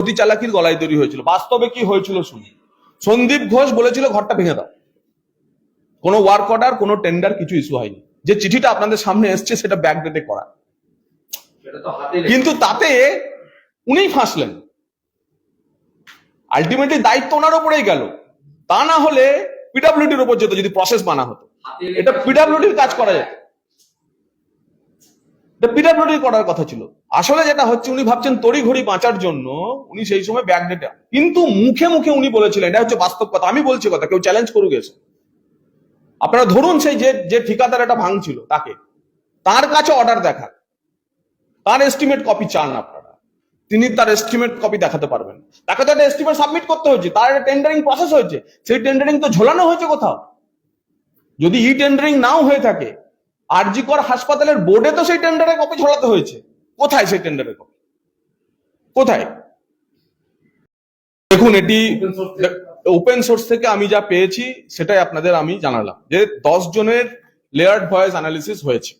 অতি চালাকির গলায় তৈরি হয়েছিল। বাস্তবে কি হয়েছিল শুনি। সন্দীপ ঘোষ বলেছিল ঘরটা ভেঙে দাও। কোনো ওয়ার্ক অর্ডার কোনো টেন্ডার কিছু ইস্যু হয়নি। যে চিঠিটা আপনাদের সামনে এসছে সেটা ব্যাকডেটে করা। কিন্তু তাতে উনিই ফাঁসলেন। আলটিমেটলি দায়িত্ব ওনার উপরেই গেল। তা না হলে পিডাব্লিউডির উপর যেত যদি প্রসেস মানা হতো। এটা পিডাব্লিউডির কাজ করা যেত। এটা পিডাব্লিউডি করার কথা ছিল। আসলে যেটা হচ্ছে, উনি ভাবছেন তড়ি ঘড়ি বাঁচার জন্য উনি সেই সময় ব্যাকডেটে কিন্তু মুখে মুখে উনি বলেছিলেন, এটা হচ্ছে বাস্তব কথা, আমি বলছি কথা, কেউ চ্যালেঞ্জ করুক এসে। আপনারা ধরুন সেই যে যে ঠিকাদার এটা ভাঙছিল, তাকে। তার কাছে অর্ডার দেখা তার এস্টিমেট কপি চান আপনারা। তিনি তার এস্টিমেট কপি দেখাতে পারবেন। তাকে তো একটা এস্টিমেট সাবমিট করতে হয়েছে, তার একটা টেন্ডারিং প্রসেস হয়েছে। সেই টেন্ডারিং তো ঝোলানো হয়েছে কোথাও। যদি ই টেন্ডারিং নাও হয়ে থাকে আরজিকর হাসপাতালের বোর্ডে তো সেই টেন্ডারের কপি ঝোলাতে হয়েছে। কোথায় সেই টেন্ডারের কপি? কোথায়? দেখুন এটি ওপেন সোর্স থেকে। আমি যা পেয়েছি সেটাই আপনাদের আমি জানালাম যে দশ জনের লেয়ার্ড ভয়েস অ্যানালিসিস হয়েছে।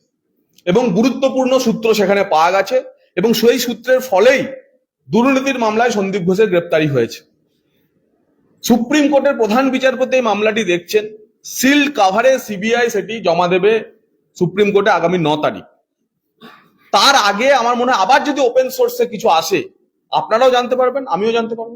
এবং গুরুত্বপূর্ণ সূত্র সেখানে পাওয়া গেছে এবং সেই সূত্রের ফলেই দুর্নীতির মামলায় সন্দীপ ঘোষের গ্রেপ্তারি হয়েছে। সুপ্রিম কোর্টের প্রধান বিচারপতি এই মামলাটি দেখছেন। সিল কাভারে সিবিআই সেটি জমা দেবে সুপ্রিম কোর্টে আগামী ন তারিখ। তার আগে আমার মনে হয় আবার যদি ওপেন সোর্সে কিছু আসে, আপনারাও জানতে পারবেন, আমিও জানতে পারব।